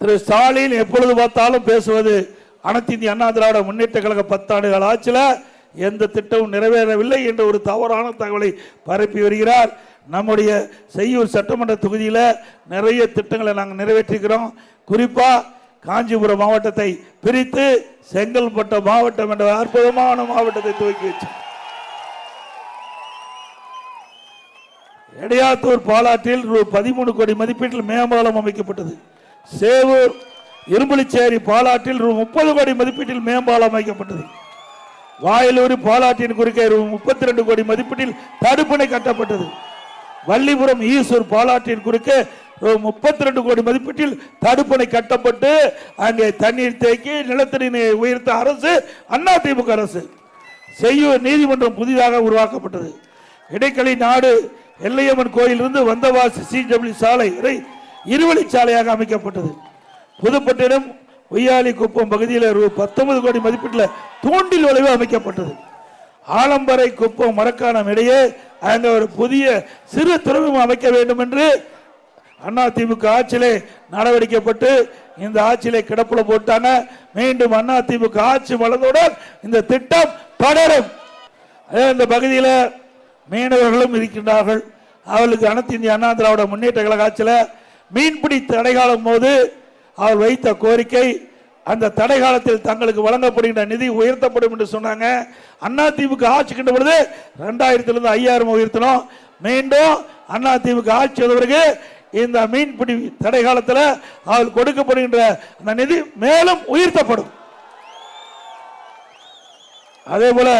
திரு ஸ்டாலின் எப்பொழுது பார்த்தாலும் பேசுவது அனைத்து இந்திய அண்ணா திராவிட முன்னேற்ற கழக பத்தாண்டுகள் ஆட்சியில் எந்த திட்டமும் நிறைவேறவில்லை என்ற ஒரு தவறான தகவலை பரப்பி வருகிறார். நம்முடைய செய்யூர் சட்டமன்ற தொகுதியில் நிறைய திட்டங்களை நாங்கள் நிறைவேற்றிக்கிறோம் குறிப்பாக காஞ்சிபுரம் மாவட்டத்தை பிரித்து செங்கல்பட்டு மாவட்டம் என்ற அற்புதமான மாவட்டத்தை துவக்கி வச்சோம். எடையாத்தூர் பாலாற்றில் ரூ பதிமூணு கோடி மதிப்பீட்டில் மேம்பாலம் அமைக்கப்பட்டது. சேவூர் இரும்புலிச்சேரி பாலாற்றில் ரூ முப்பது கோடி மதிப்பீட்டில் மேம்பாலம் அமைக்கப்பட்டது. வாயிலூர் பாலாற்றின் குறுக்கே ரூ முப்பத்தி ரெண்டு கோடி மதிப்பீட்டில் தடுப்பணை கட்டப்பட்டது. வள்ளிபுரம் ஈசூர் பாலாற்றின் குறுக்கே ரூ முப்பத்தி ரெண்டு கோடி மதிப்பீட்டில் தடுப்பணை கட்டப்பட்டு அங்கே தண்ணீர் தேக்கி நிலத்தடி நீரை உயர்த்த அரசு அதிமுக அரசு செய்யூர் நீதிமன்றம் புதிதாக உருவாக்கப்பட்டது. இடைக்களி நாடு எல்லையம்மன் கோயிலிருந்து வந்தவாசி சிடபிள்யூ சாலை வரை இருவழிச்சாலையாக அமைக்கப்பட்டது. புதுப்பட்டினம் உய்யாலி குப்பம் பகுதியில் ரூ பத்தொன்பது கோடி மதிப்பீட்டில் தூண்டில் வளைவு அமைக்கப்பட்டது. ஆலம்பரை குப்பம் மரக்காணம் இடையே அந்த ஒரு புதிய சிறு துறைமுகம் அமைக்க வேண்டும் என்று அதிமுக ஆட்சியிலே நடவடிக்கைப்பட்டு இந்த ஆட்சியிலே கிடப்புல போட்டாங்க. மீண்டும் அதிமுக ஆட்சி வளர்ந்தவுடன் இந்த திட்டம் தொடரும் அதே இந்த பகுதியில் மீனவர்களும் இருக்கின்றார்கள். அவர்களுக்கு அனைத்து இந்திய அண்ணா திராவிட முன்னேற்ற கழக ஆட்சியில் மீன்பிடி தடைகாலம் போது அவர் வைத்த கோரிக்கை அந்த தடை காலத்தில் தங்களுக்கு வழங்கப்படுகின்ற நிதி உயர்த்தப்படும் என்று சொன்னாங்க. அண்ணா தீவுக்கு ஆட்சிக்கின்ற பொழுது ரெண்டாயிரத்திலிருந்து ஐயாயிரம் உயர்த்தணும் மீண்டும் அண்ணா தீவுக்கு ஆட்சி வந்தவருக்கு பிறகு இந்த மீன்பிடி தடை காலத்தில் அவள் கொடுக்கப்படுகின்ற அந்த நிதி மேலும் உயர்த்தப்படும். அதே போல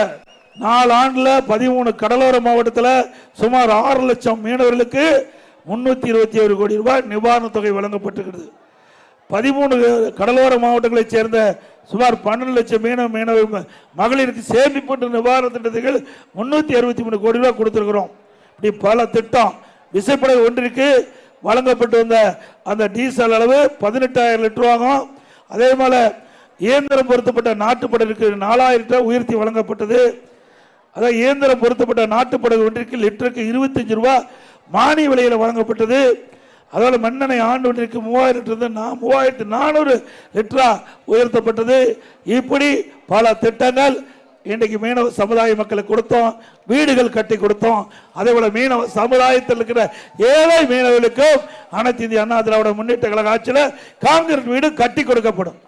நாலு ஆண்டுல பதிமூணு கடலோர மாவட்டத்தில் சுமார் ஆறு லட்சம் மீனவர்களுக்கு முன்னூற்றி இருபத்தி ஏழு கோடி ரூபாய் நிவாரணத் தொகை வழங்கப்பட்டிருக்கிறது. பதிமூணு கடலோர மாவட்டங்களைச் சேர்ந்த சுமார் பன்னெண்டு லட்சம் மீனவ மீனவர் மகளிருக்கு சேமிப்பு நிவாரண திட்டத்துக்கு முன்னூத்தி அறுபத்தி மூணு கோடி ரூபாய் கொடுத்துருக்குறோம். இப்படி பல திட்டம் விசைப்படை ஒன்றிற்கு வழங்கப்பட்டு வந்த அந்த டீசல் அளவு பதினெட்டாயிரம் லிட்டர் ஆகும். அதே போல் இயந்திரம் பொருத்தப்பட்ட நாட்டுப்படகுக்கு நாலாயிரம் ரூபாய் உயர்த்தி வழங்கப்பட்டது. அதாவது இயந்திரம் பொருத்தப்பட்ட நாட்டுப்படகு ஒன்றிற்கு லிட்டருக்கு இருபத்தஞ்சு ரூபாய் மானிய விலையில் வழங்கப்பட்டது. அதோட மண்ணெண்ணெய் ஆண்டு ஒன்றிற்கு மூவாயிரம் லிட்டர் இருந்து மூவாயிரத்து நானூறு லிட்டரா உயர்த்தப்பட்டது. இப்படி பல திட்டங்கள் இன்றைக்கு மீனவ சமுதாய மக்களுக்கு கொடுத்தோம். வீடுகள் கட்டி கொடுத்தோம். அதே போல மீனவ சமுதாயத்தில் இருக்கிற ஏழை மீனவர்களுக்கும் அனைத்து இந்திய அண்ணா திராவிட முன்னேற்ற கழக ஆட்சியில் காங்கிரஸ் வீடு கட்டி கொடுக்கப்படும்.